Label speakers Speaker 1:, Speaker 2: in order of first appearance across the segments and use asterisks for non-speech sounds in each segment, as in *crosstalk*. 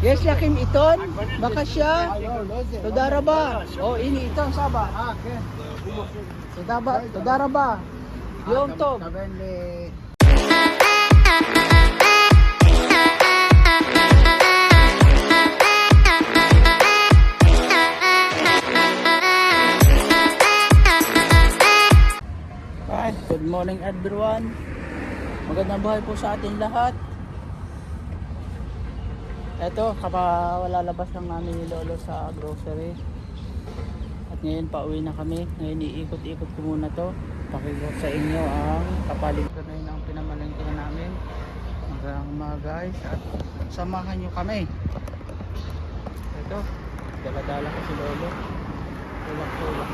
Speaker 1: Yes, lakim iton. Baka siya. Tudaraba. Oh, ini iton saba.
Speaker 2: Ah,
Speaker 1: okay. Tudaraba.
Speaker 2: Tudaraba. Yung
Speaker 1: tom. Good morning everyone. Magandang buhay po sa ating lahat. Eto, kapawalalabas lang namin ni Lolo sa grocery. At ngayon pauwi na kami. Ngayon iikot-ikot ko muna to. Pakikot sa inyo ang kapalig ko na yun ang pinamalengke na namin. Hanggang mga guys at samahan nyo kami. Ito, dala-dala ko si Lolo. Tulak-tulak.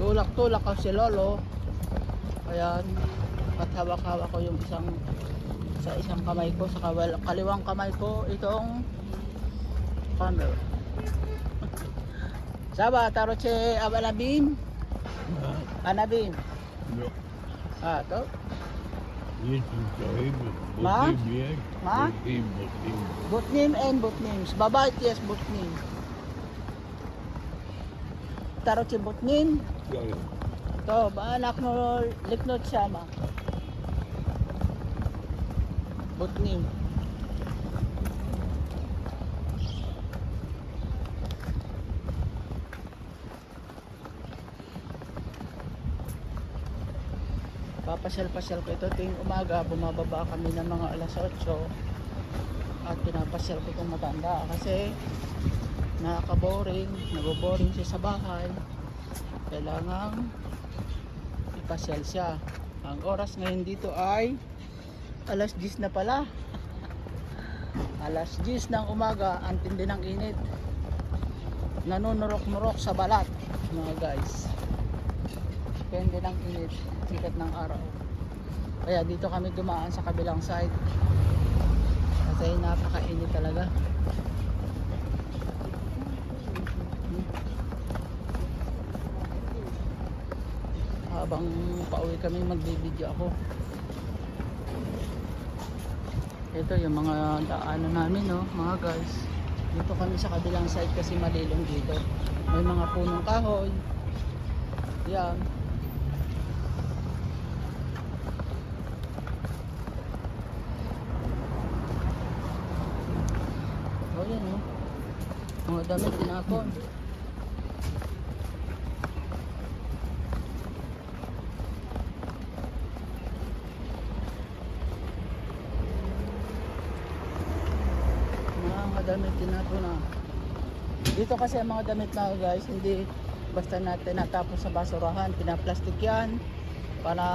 Speaker 1: tulak-tulak ako si Lolo ayan at hawak-hawak ko yung isang sa isang kamay ko sa kawal, kaliwang kamay ko itong camera *laughs* Saba, taroche abalabim anabim ah to Ma? Ma? Butnim and Butnims. Babait, yes, Butnim. Taroche Butnim. To, ba anak no liknot siya ma. Butnim. Papasyal-pasyal ko ito tuwing umaga, bumababa kami ng mga alas 8 at pinapasyal ko itong matanda kasi nakaka-boring, nag-boring siya sa bahay kailangan ipasyal siya. Ang oras ngayon dito ay alas 10 na pala. *laughs* Alas 10 ng umaga ang tindi ng init. Nanunurok-nurok sa balat mga guys. Depende ng init sikat ng araw. Kaya dito kami dumaan sa kabilang side. Kasi napakainit talaga habang pauwi kami magbibideo ako. Ito yung mga daanan namin no mga guys. Dito kami sa kabilang side kasi malilong dito. May mga punong kahoy. Yan. Oh yan oh mga damit tinapon mga damit tinapon na dito kasi ang mga damit na guys hindi basta natin natapos sa basurahan. Pinaplastic yan para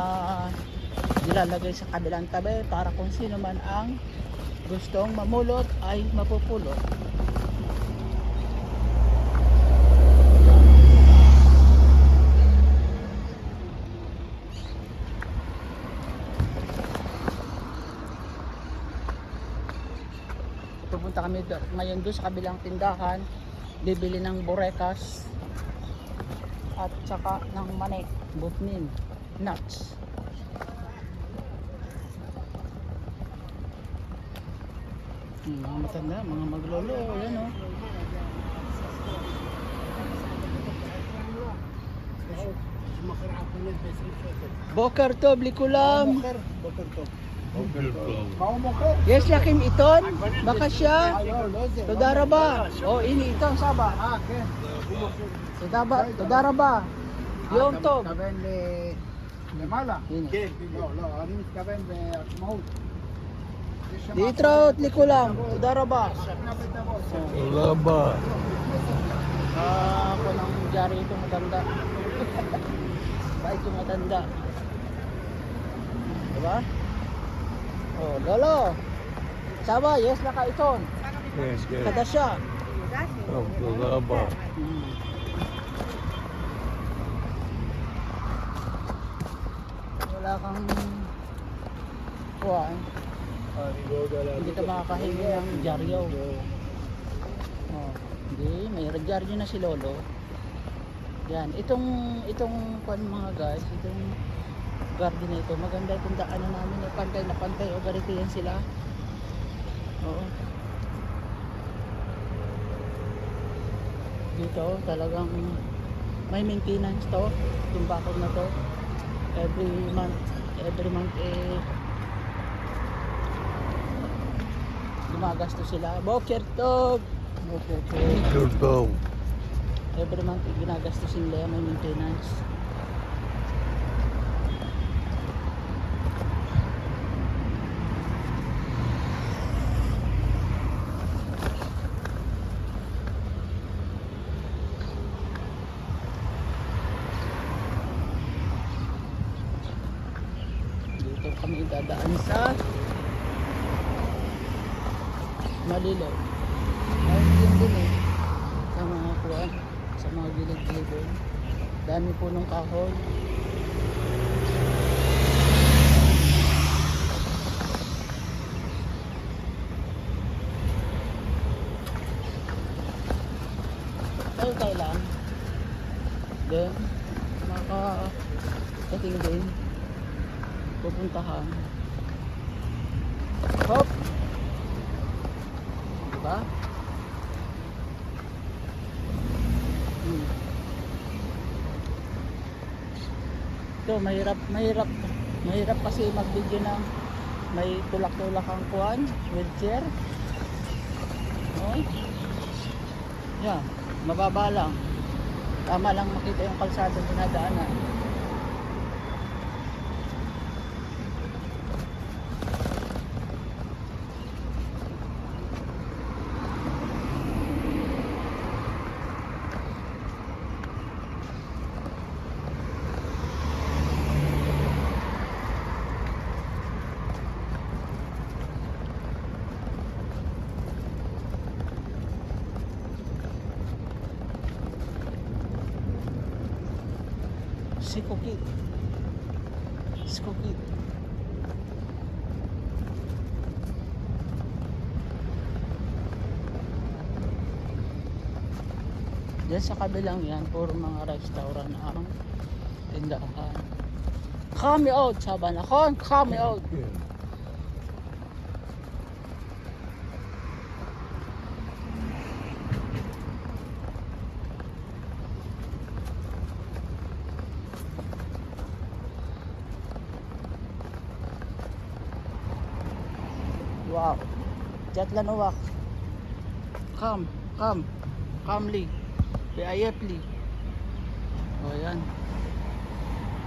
Speaker 1: nilalagay sa kabilang tabi para kung sino man ang gustong mamulot ay mapupulot. Pupunta kami ngayon doon sa kabilang tindahan bibili ng burekas at saka ng manik, butnin, nuts. Yung mga matanda, mga maglolo, yan oh. o. Boker to, blikulam.
Speaker 2: Boker, boker to.
Speaker 1: Yes, yakim iton. Baka siya.
Speaker 2: אה, לא, לא זה.
Speaker 1: תודה רבה. או, הנה איתן סבא.
Speaker 2: אה, כן.
Speaker 1: תודה ב- תודה רבה. יום
Speaker 2: אתה
Speaker 1: טוב.
Speaker 2: מתכוון ל... למעלה?
Speaker 1: הנה.
Speaker 2: לא, לא, אני מתכוון בעצמאות. יש שם
Speaker 1: להתראות לכולם. תודה רבה.
Speaker 2: שכנה בית אבות.
Speaker 3: תודה רבה.
Speaker 1: Ah, ako ng jari ito matanda. *laughs* Bait yung matanda. Diba? Oh, lolo. Sawa, yes na ka iton.
Speaker 3: Yes, yes.
Speaker 1: Kada siya.
Speaker 3: Oh,
Speaker 1: gagaba. Wala kang kuhaan. Hindi ka makakahingi ng dyaryo. Oh, hindi, may dyaryo na si Lolo. Yan, itong itong kuan mga guys, itong garden na ito. Maganda itong daanan namin. Eh. Pantay na pantay. O ganito yan sila. Oo. Dito talagang may maintenance to. Yung bakod na to. Every month. Every month eh gumagasto sila. Boker dog! Boker.
Speaker 3: Turbo.
Speaker 1: Every month ginagastos nila may maintenance. Dito kami dadaan sa Malilaw. Ayun din din eh sa mga kuwan, sa mga gilid-gilid. Dami po ng kahoy. Tayo tayo lang. Then, maka dating din. Pupuntahan. Hop! Diba? Hmm. Ito, mahirap, mahirap, mahirap kasi mag-video ng may tulak-tulak ang kuhan, wheelchair. Okay? Yan, mababa lang. Tama lang makita yung kalsada. Si Diyan sa kabilang yan, puro mga restaurant ang tindahan. Kami out, sabi na. Kon, kami out. Wow. Jatlanowak. Come, come. Calmly. Quietly. O yan.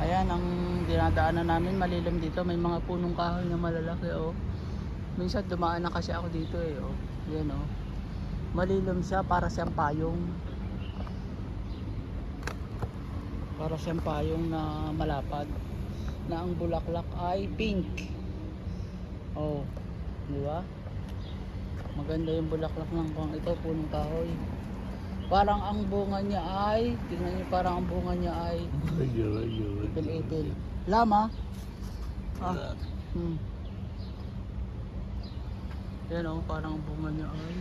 Speaker 1: Ayan ang dinadaanan namin malilim dito. May mga punong kahoy na malalaki oh. Minsan dumaan na kasi ako dito eh oh. Yan oh. Malilim siya para siyang payong. Para siyang payong na malapad. Na ang bulaklak ay pink. Oh. Di ba? Maganda yung bulaklak ng kung ito, punong kahoy. Parang ang bunga niya ay, tingnan niyo parang ang bunga niya ay ipil-ipil. Lama? Ah. Hmm. Yan oh, parang ang bunga niya ay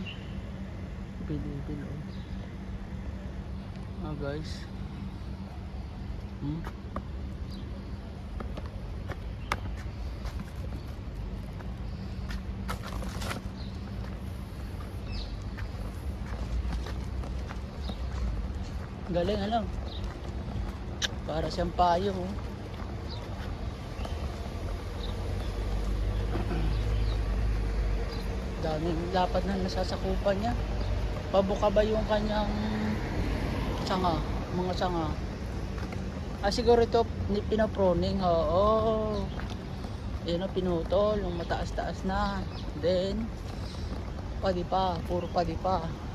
Speaker 1: ipil-ipil oh. Ah guys. Hmm. Galing ano? Para siyang payo oh. Daming dapat na nasasakupan niya. Pabuka ba yung kanyang sanga, mga sanga? Ah, siguro ito ni pinaproning, oo. Yan ang pinutol, yung mataas-taas na. Then, padi pa, puro padi pa.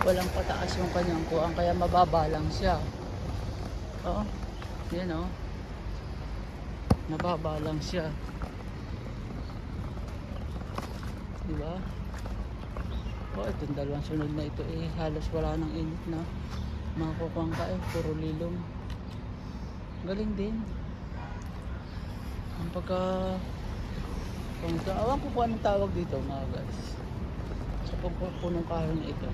Speaker 1: Walang pataas yung kanyang kuang, kaya mababa lang siya. Oo, yan o. Mababa lang siya. Diba? Oh, itong dalawang sunod na ito eh, halos wala nang init na mga kukwangka eh, puro lilong. Galing din. Ang pagka kung sa awan ko kung anong tawag dito mga guys. Sa pagpu- punong kahoy na ito.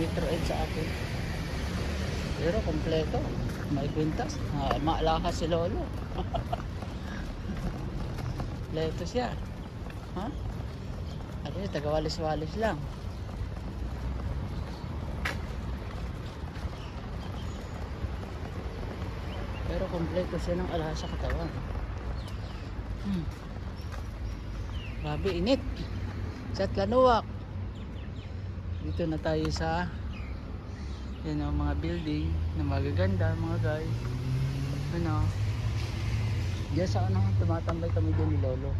Speaker 1: Metro 8 sa akin. Pero kompleto. May bintas. Ah, maalakas si Lolo. *laughs* kompleto siya. Ha? Huh? Ano yun, tagawalis-walis lang. Pero kompleto siya ng alahas sa katawan. Grabe, init. Sa Tlanuwak. Dito na tayo sa yan ang mga building na magaganda mga guys. Ano? Diyan sa ano, tumatambay kami din ni Lolo.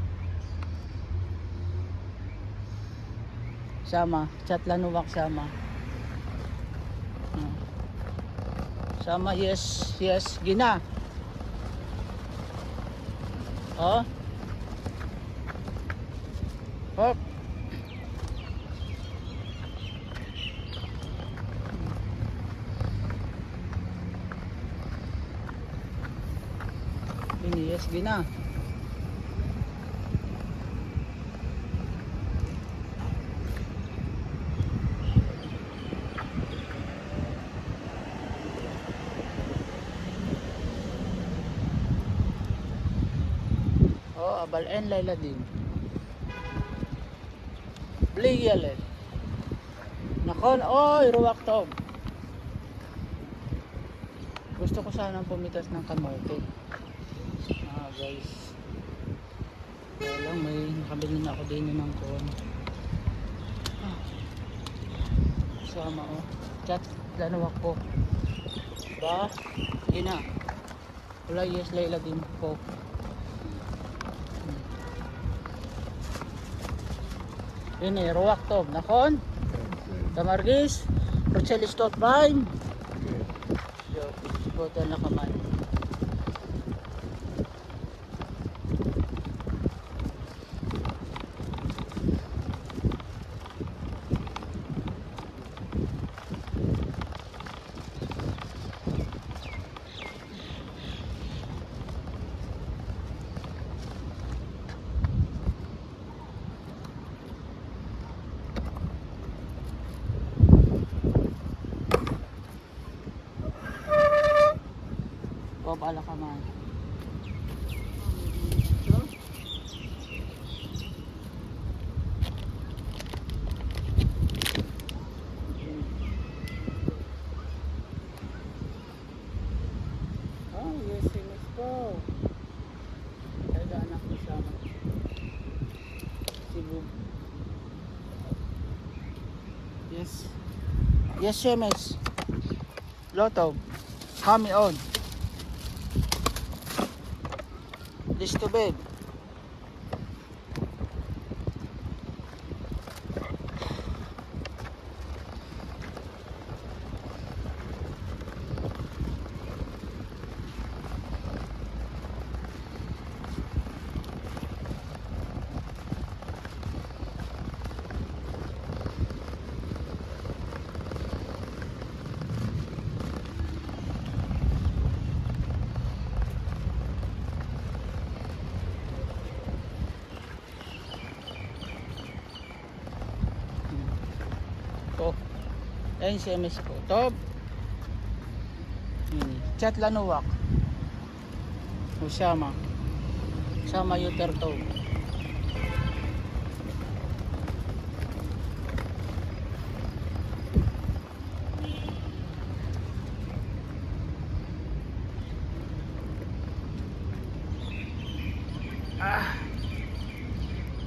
Speaker 1: Sama, Chatlanuwak sama. Sama, yes, yes, gina. Oh. Hop. Ini yes, gina. Oh, abal en Laila din. Bligyalet. Nakon, oy, ruwak to. Gusto ko sanang pumitas ng kamote. Ah, guys. Kaya lang, may nakabili na ako din ng kon. Ah. Sama, oh. Chat, lanuwak ko. Ba? Ina. Wala, yes, Laila din ko. Ini ruwak to. Nakon. Tamargis. Rochelis tot vine. Yo, boto na kamay. O, bala ka man. Oh, yes, yes po. Talaga anak ko siya. Cebu. Yes. Yes, Shemes. Loto. Kami on. Listo, babe. ko. Ayun si MS ko. Top. Hmm. Chat lanuwak. Usama. Sama yuter to. Ah.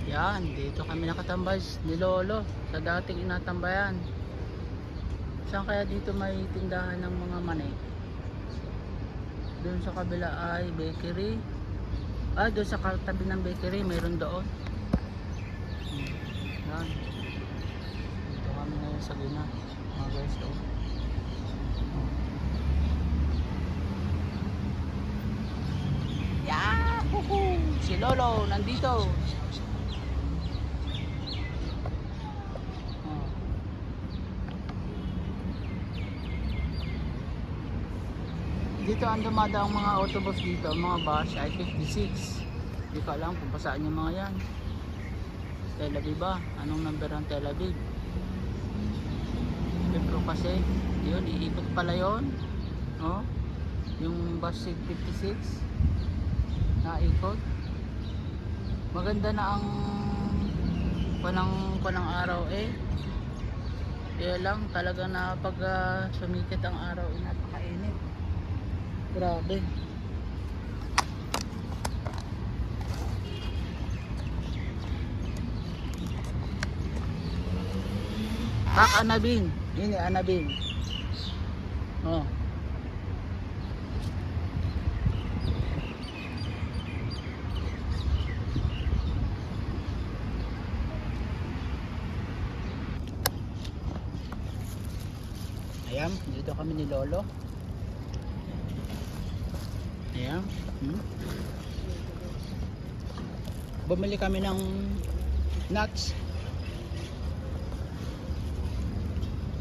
Speaker 1: Yan, dito kami nakatambay ni Lolo sa dating inatambayan. Saan kaya dito may tindahan ng mga manik? Doon sa kabila ay bakery. Ah, doon sa tabi ng bakery, mayroon doon. Hmm. Yan. Dito kami ngayon sa gina. Mga guys, oh. Yahoo! Si Lolo nandito. Oh. Dito ang dumadaang mga autobus dito, mga bus ay 56. Hindi ko alam kung pasaan yung mga yan. Tel Aviv ba? Anong number ang Tel Aviv? ito kasi yun iikot pala yun no yung bus 56 na ikot maganda na ang panang panang araw eh kaya lang talaga na pag ah, sumikit ang araw napakainit grabe Pak Anabin. Ini Anabin. Oh. Ayan, dito kami ni Lolo. Hmm. Bumili kami ng nuts.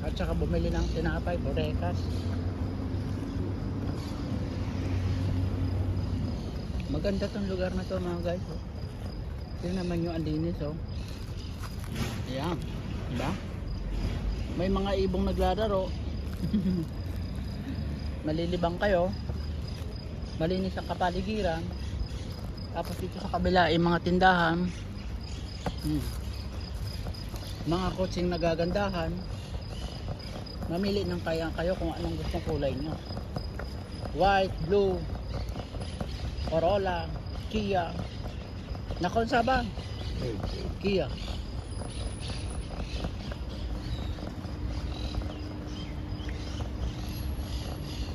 Speaker 1: At saka bumili ng tinapay, borekas. Maganda tong lugar na to mga guys. Oh. Tingnan naman yung alinis oh. Ayan. Diba? May mga ibong naglalaro. *laughs* Malilibang kayo. Malinis ang kapaligiran. Tapos dito sa kabila ay mga tindahan. Hmm. Mga kutsing nagagandahan mamili ng kaya kayo kung anong gustong kulay nyo white, blue Corolla, Kia nakon sa ba? Kia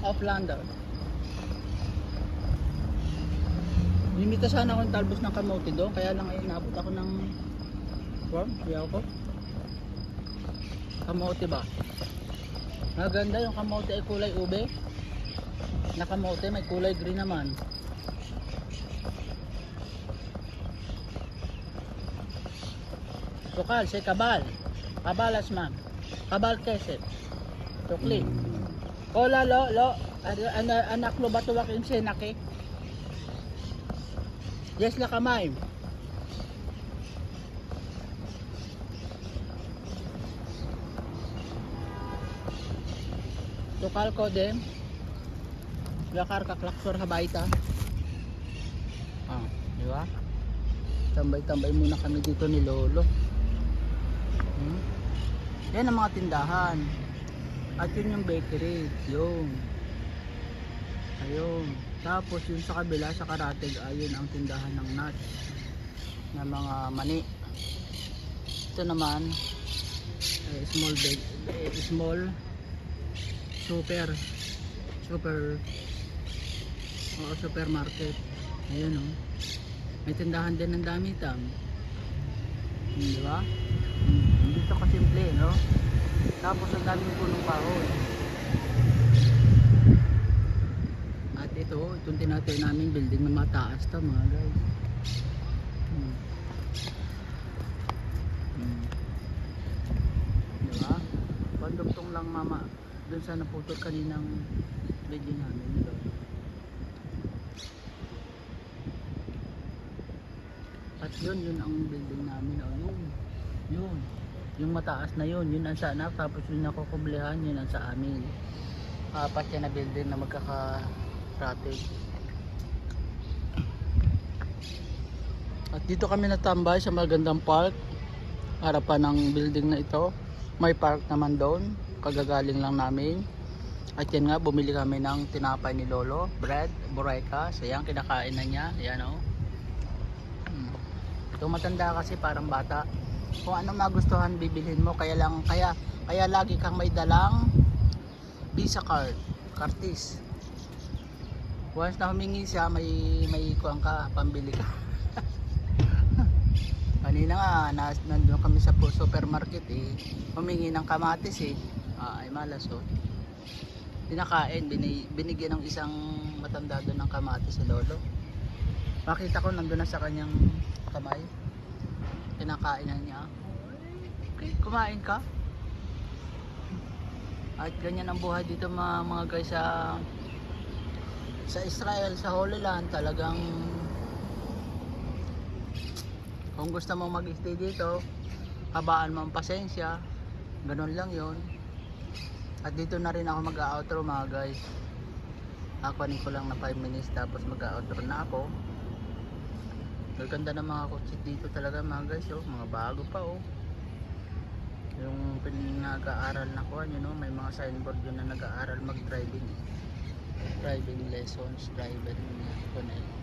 Speaker 1: Outlander limita sana akong talbos ng kamote doon kaya lang ay naabot ako ng form, siyaw ko kamote ba? Maganda yung kamote ay kulay ube. Na kamote may kulay green naman. Tukal, si kabal. Kabalas ma'am. Kabal keset. Tukli. Kola lo, lo. Ano, anak lo ba tuwak yung senake? Yes la kamay. Tukal ko din. Lakar kaklaksor habaita. Ah, di ba? Tambay-tambay muna kami dito ni Lolo. Hmm? Yan ang mga tindahan. At yun yung bakery. Yung. Ayun. Tapos yun sa kabila sa Karatig ayun ang tindahan ng nuts na mga mani. Ito naman eh, small bag, eh, small super super o supermarket. Ayun o may tindahan din ng damitan hmm, di ba? Hmm, hindi ito kasimple no? Tapos ang daming punong kahoy at ito itong tinatay namin building na mataas to mga guys hmm. Hmm. di ba pandugtong lang mama doon sa naputol kaninang video namin dito. At yun, yun ang building namin. Oh, yun. Yun. Yung mataas na yun, yun ang sa anak. Tapos yung nakukublehan, yun ang sa amin. Apat yan na building na magkaka-rated. At dito kami natambay sa magandang park. Harapan ng building na ito. May park naman doon. Kagagaling lang namin. At yan nga, bumili kami ng tinapay ni Lolo. Bread, boreka. Sayang, kinakain na niya. Yan o. Hmm. Itong matanda kasi parang bata. Kung anong magustuhan, bibilhin mo. Kaya lang, kaya, kaya lagi kang may dalang visa card. Kartis. Once na humingi siya, may, may kuwang ka, pambili ka. *laughs* Kanina nga, nas, nandun kami sa supermarket eh. Humingi ng kamatis eh. Ah, ay malas oh. Pinakain, bini, binigyan ng isang matanda doon ng kamatis si Lolo. Makita ko nandun na sa kanyang kamay. Kinakain na niya. Okay, kumain ka. At ganyan ang buhay dito mga, mga guys sa sa Israel, sa Holy Land, talagang kung gusto mong mag-stay dito, habaan mo ang pasensya. Ganun lang yon At dito na rin ako mag-outro mga guys. Akuanin ko lang na 5 minutes tapos mag-outro na ako. Ang ganda ng mga kotse dito talaga mga guys. Oh. Mga bago pa oh. Yung pinag-aaral na ko, you know, may mga signboard yun na nag-aaral mag-driving. Driving lessons, driving ko na yun.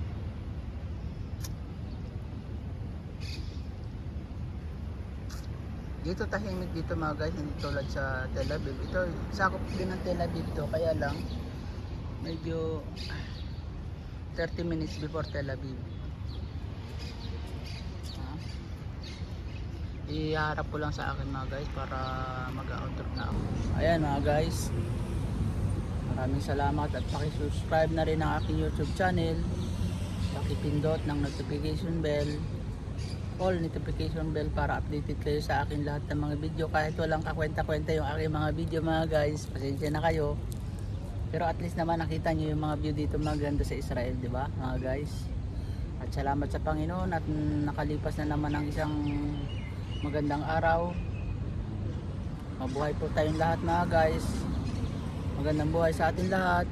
Speaker 1: Dito tahimik dito mga guys, hindi tulad sa Tel Aviv. Ito, sakop din ng Tel Aviv to, kaya lang medyo 30 minutes before Tel Aviv. Iharap ko lang sa akin mga guys para mag-outro na ako. Ayan mga guys. Maraming salamat at paki-subscribe na rin ang aking YouTube channel. Paki-pindot ng notification bell. All notification bell para updated kayo sa akin lahat ng mga video. Kahit walang kakwenta-kwenta yung aking mga video mga guys pasensya na kayo. Pero at least naman nakita nyo yung mga view dito maganda sa Israel di ba mga guys? At salamat sa Panginoon at nakalipas na naman ang isang magandang araw. Mabuhay po tayong lahat mga guys magandang buhay sa atin lahat